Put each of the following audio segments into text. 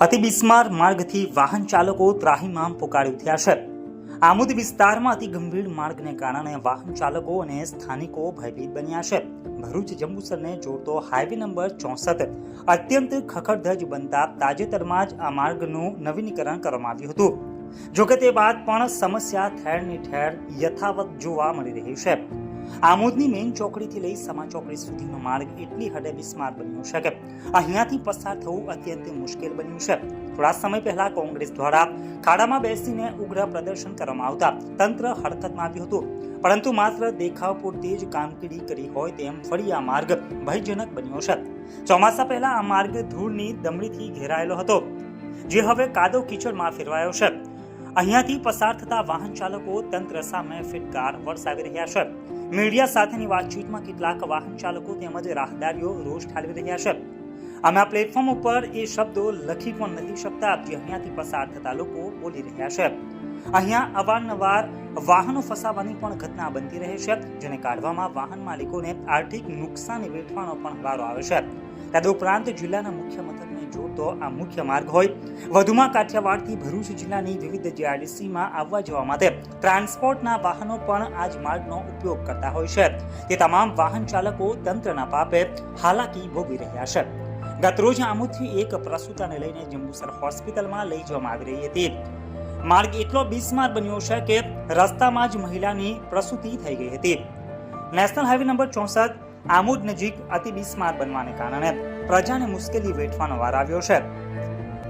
અતિ બિસ્માર માર્ગથી વાહન ચાલકો ત્રાહિમામ પોકારી ઉઠ્યા છે. આમોદ વિસ્તારમાં અતિ ગંભીર માર્ગને કારણે વાહન ચાલકો અને સ્થાનિકો ભયભીત બન્યા છે. ભરૂચ જંબુસરને જોડતો હાઈવે નંબર ચોસઠ અત્યંત ખખડધજ બનતા તાજેતરમાં જ આ માર્ગનું નવીનીકરણ કરવામાં આવ્યું હતું. જોકે તે બાદ પણ સમસ્યા ઠેરની ઠેર યથાવત જોવા મળી રહી છે. આમોદની મેઇન ચોકડીથી લઈ સમા ચોકડી સુધીનો માર્ગ એટલી હદે બિસ્માર બન્યો છે કે અહીંયાથી પસાર થવું અત્યંત મુશ્કેલ બન્યું છે. થોડા સમય પહેલા કોંગ્રેસ દ્વારા ખાડામાં બેસીને ઉગ્ર પ્રદર્શન કરવામાં આવતા તંત્ર હરકતમાં આવ્યું હતું. પરંતુ માત્ર દેખાવ પૂરતી જ કામગીરી કરી હોય તેમ ફરી આ માર્ગ ભયજનક બન્યો છે. ચોમાસા પહેલા આ માર્ગ ધૂળની દમડીથી ઘેરાયેલો હતો, જે હવે કાદવ કીચડમાં ફેરવાયો છે. અહીંયાથી પસાર થતા વાહન ચાલકો તંત્ર સામે ફિટકાર વરસાવી રહ્યા છે. મીડિયા સાથેની વાતચીતમાં કેટલાક વાહન ચાલકો તેમજ રાહદારીઓ રોષ ઠાલવી રહ્યા છે. અમે આ પ્લેટફોર્મ ઉપર એ શબ્દો લખી પણ નથી શકતા જે અહીંયાથી પસાર થતા લોકો બોલી રહ્યા છે. અહીંયા અવારનવાર વાહનો ફસાવાની પણ ઘટના બનતી રહે છે, જેને કાઢવામાં વાહન માલિકોને આર્થિક નુકસાની વેઠવાનો પણ વારો આવે છે. તદુપરાંત જિલ્લાના મુખ્ય મથકને જોડતો આ મુખ્ય માર્ગ હોય. વધુમાં કાઠિયાવાડથી ભરૂચ જિલ્લાની વિવિધ જીઆરડીસીમાં આવવા જવા માટે ટ્રાન્સપોર્ટના વાહનો પણ આ જ માર્ગનો ઉપયોગ કરતા હોય છે. તે તમામ વાહન ચાલકો તંત્રના પાપે હાલાકી ભોગવી રહ્યા છે. ગતરોજ આમુદથી એક પ્રસૂતાને લઈને જંબુસર હોસ્પિટલમાં લઈ જવામાં આવી રહી હતી. માર્ગ એટલો બિસ્માર બન્યો છે કે રસ્તામાં જ મહિલાની પ્રસૂતિ થઈ ગઈ હતી. નેશનલ હાઈવે નંબર ચોસઠ આમોદ નજીક અતિ બિસ્માર બનવાને કારણે પ્રજાને મુશ્કેલી વેઠવાનો વાર આવ્યો છે.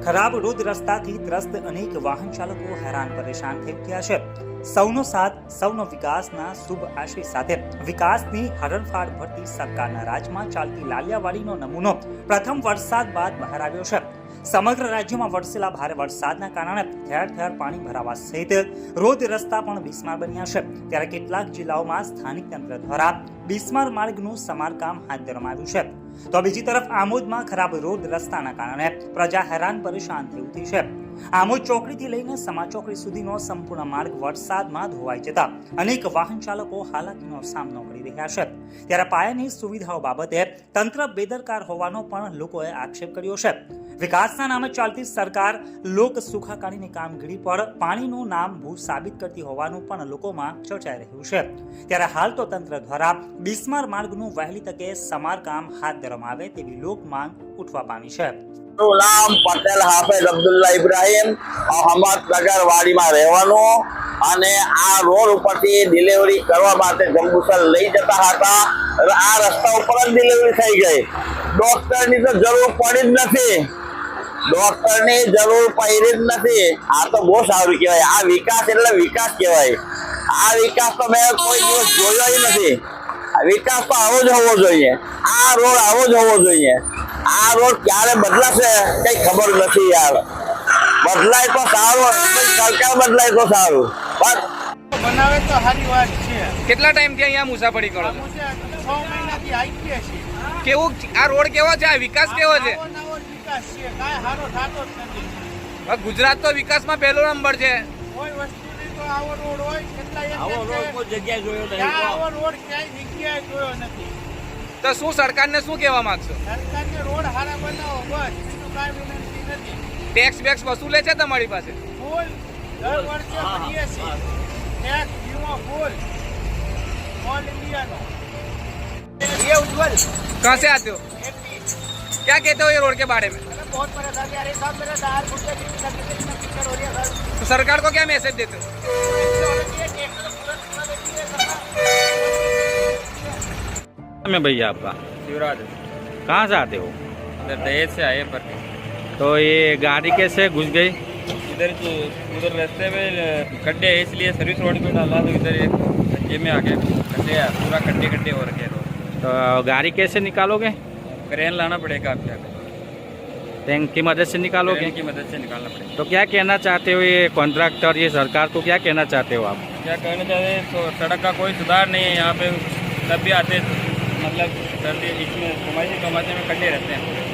ખરાબ રોડ રસ્તાથી ત્રસ્ત અનેક વાહન ચાલકો હેરાન પરેશાન થઈ ઉઠ્યા છે. સૌનો સાથ, સૌનો વિકાસના શુભ આશય સાથે. વિકાસની હરણફાળ ભરતી સરકારના રાજમાં ચાલતી લાલિયાવાડીનો નમૂનો પ્રથમ વરસાદ બાદ બહાર આવ્યો છે. સમગ્ર રાજ્યમાં વરસેલા ભારે વરસાદના કારણે ઠેર ઠેર પાણી ભરાવા સહિત રોડ રસ્તા પણ બિસ્માર બન્યા છે. ત્યારે કેટલાક જિલ્લાઓમાં સ્થાનિક તંત્ર દ્વારા બિસ્માર માર્ગનું સમારકામ હાથ ધરવામાં આવ્યું છે. તો બીજી તરફ આમોદમાં ખરાબ રોડ રસ્તાના કારણે પ્રજા હેરાન પરેશાન થઈ ઉઠી છે. આમોદ ચોકડીથી લઈને સમા ચોકડી સુધીનો સંપૂર્ણ માર્ગ વરસાદમાં ધોવાઈ જતા અનેક વાહન ચાલકો હાલાકીનો સામનો કરી રહ્યા છે. ત્યારે પાયાની સુવિધાઓ બાબતે તંત્ર બેદરકાર હોવાનો પણ લોકોએ આક્ષેપ કર્યો છે. વિકાસના નામે ચાલતી સરકાર લોક સુખાકારીની કામગીરી પર પાણીનું નામ ભૂ સાબિત કરતી હોવાનું પણ લોકોમાં ચર્ચાઈ રહ્યું છે. ત્યારે હાલ તો તંત્ર દ્વારા બિસ્માર માર્ગનું વહેલી તકે સમારકામ હાથ ધરવામાં આવે તેવી લોક માંગ ઉઠવા પામી છે. નામ પટેલ હાફેઝ અબ્દુલ્લા ઇબ્રાહીમ. અહમદનગર વાડીમાં રહેવાનું અને આ રોડ ઉપરથી ડિલિવરી કરવા માટે જંબુસર લઈ જતા હતા. આ રસ્તા ઉપર જ ડિલિવરી થઈ ગઈ. ડોક્ટરની તો જરૂર પડી જ નથી. ડોક્ટરની જરૂર પડી જ નથી. આ તો બહુ સારું કહેવાય. આ વિકાસ એટલે વિકાસ કહેવાય. આ વિકાસ તો મેં કોઈ દિવસ જોયો જ નથી. વિકાસ તો આવો જ હોવો જોઈએ. આ રોડ આવો જ હોવો જોઈએ. આ રોડ ક્યારે બદલાશે કઈ ખબર નથી યાર. બદલાય તો સારું સરકાર બદલાય તો સારું. બસ. બનાવે તો સારી વાત છે. કેટલા ટાઈમથી અહીંયા મુસાફરી કરો છો? છ મહિનાથી આવીએ છીએ. કેવું આ રોડ કેવો છે? આ વિકાસ કેવો છે? વિકાસ છે કાંઈ સારો થતો જ નથી. ગુજરાત તો વિકાસમાં પહેલો નંબર છે. કોઈ વસ્તુની તો આવો રોડ હોય કેટલા આવો રોડ કોઈ જગ્યાએ જોયો નથી આવો રોડ ક્યાંય જગ્યાએ જોયો નથી. તો શું સરકારને શું કહેવા માંગશો? સરકારને રોડ સારા બનાવો બસ બીજું કાંઈ વિનંતી નથી. ટેક્સ બેક્સ વસૂલે છે તમારી પાસે? ફૂલ દર વર્ષે ભરીએ છીએ. ટેક્સ વીમો ફૂલ. ઓલ ઇન્ડિયાનો એ ઉજ્જવલ. કાંસે આત્યો क्या कहते हो ये रोड के बारे में? बहुत परेशानी आ रही है दाल भुट्टे की तकलीफ़ इतना कीचड़ हो रही है सर तो सरकार को क्या मैसेज देते हो? तो में भैया आपका। शिवराज। कहाँ से आते हो? इधर दहेज से आए पर। तो ये गाड़ी कैसे घुस गई? इधर जो उधर रास्ते में गड्ढे है इसलिए सर्विस रोड पे डाला तो इधर एक धक्के में आ गए। गड्ढे है, पूरा गड्ढे गड्ढे हो रखे तो गाड़ी कैसे निकालोगे? क्रेन लाना पड़ेगा आप क्या टैंक की मदद से निकालोगे क्रेन की मदद से निकालना पड़ेगा तो क्या कहना चाहते हो ये कॉन्ट्रैक्टर ये सरकार को क्या कहना चाहते हो आप क्या कहना चाहते हैं तो सड़क का कोई सुधार नहीं है यहाँ पे तब भी आते मतलब सर्दी इसमें कमाई कमाते में गड्ढे रहते हैं